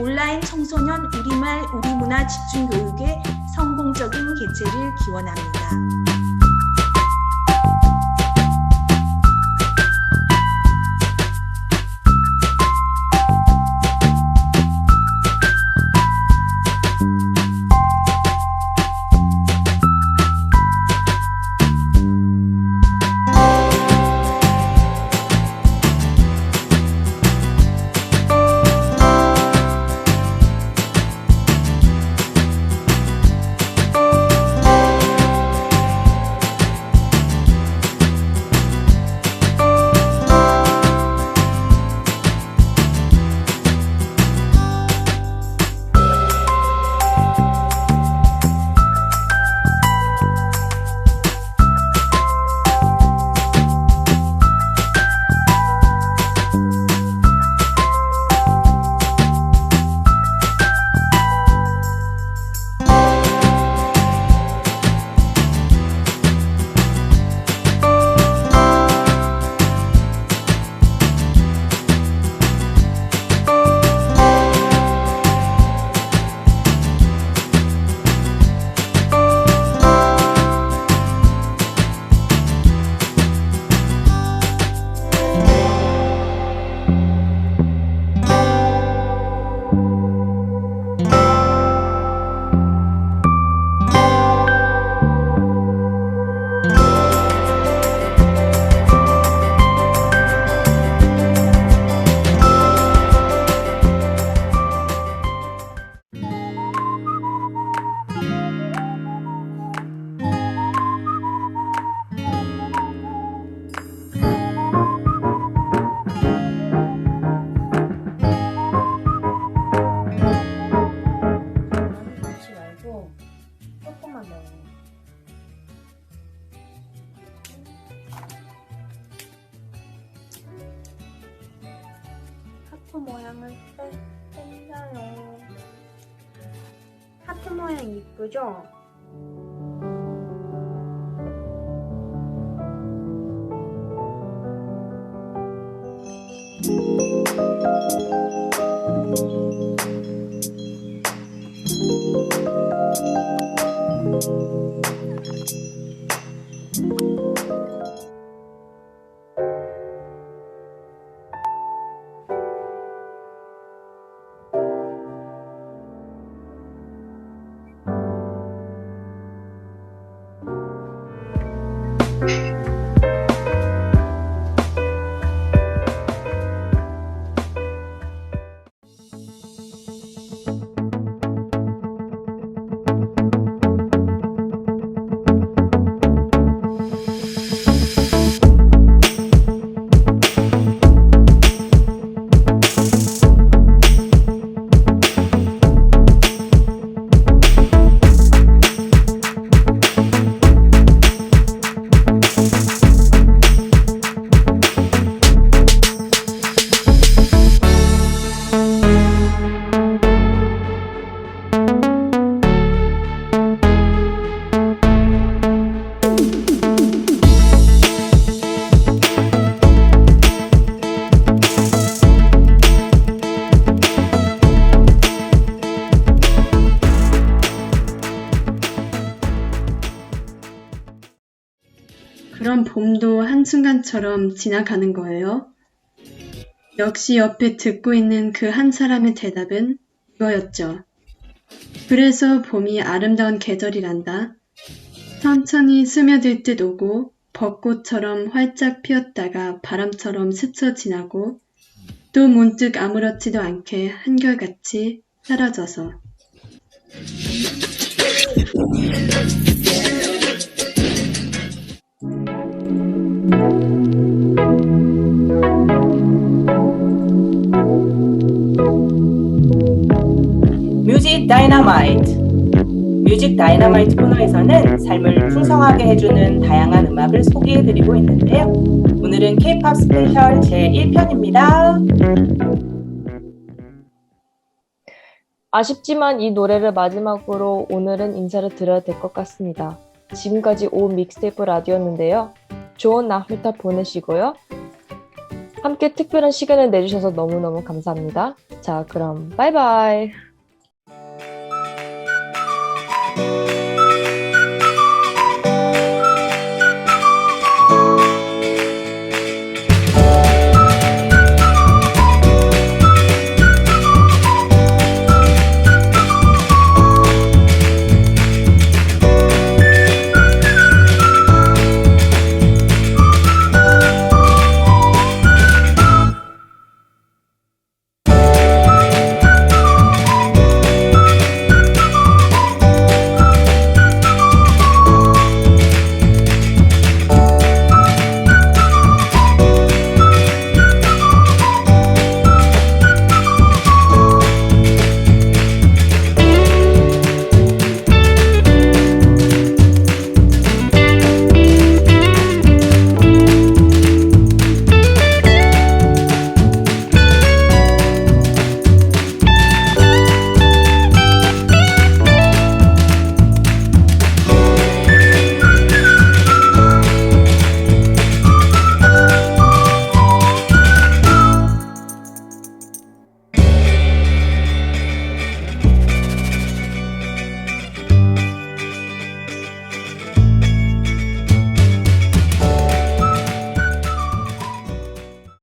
온라인 청소년 우리말 우리문화 집중교육의 성공적인 개최를 기원합니다. 하트 모양을 빼, 뺀다요. 하트 모양 이쁘죠? 그런 봄도 한순간처럼 지나가는 거예요. 역시 옆에 듣고 있는 그 한 사람의 대답은 이거였죠. 그래서 봄이 아름다운 계절이란다. 천천히 스며들 듯 오고 벚꽃처럼 활짝 피었다가 바람처럼 스쳐 지나고 또 문득 아무렇지도 않게 한결같이 사라져서 뮤직 다이너마이트 뮤직 다이너마이트 코너에서는 삶을 풍성하게 해주는 다양한 음악을 소개해드리고 있는데요. 오늘은 K-팝 스페셜 제1편입니다. 아쉽지만 이 노래를 마지막으로 오늘은 인사를 드려야 될 것 같습니다. 지금까지 오 믹스테이프 라디오였는데요. 좋은 나흘타 보내시고요. 함께 특별한 시간을 내주셔서 너무너무 감사합니다. 자, 그럼 바이바이.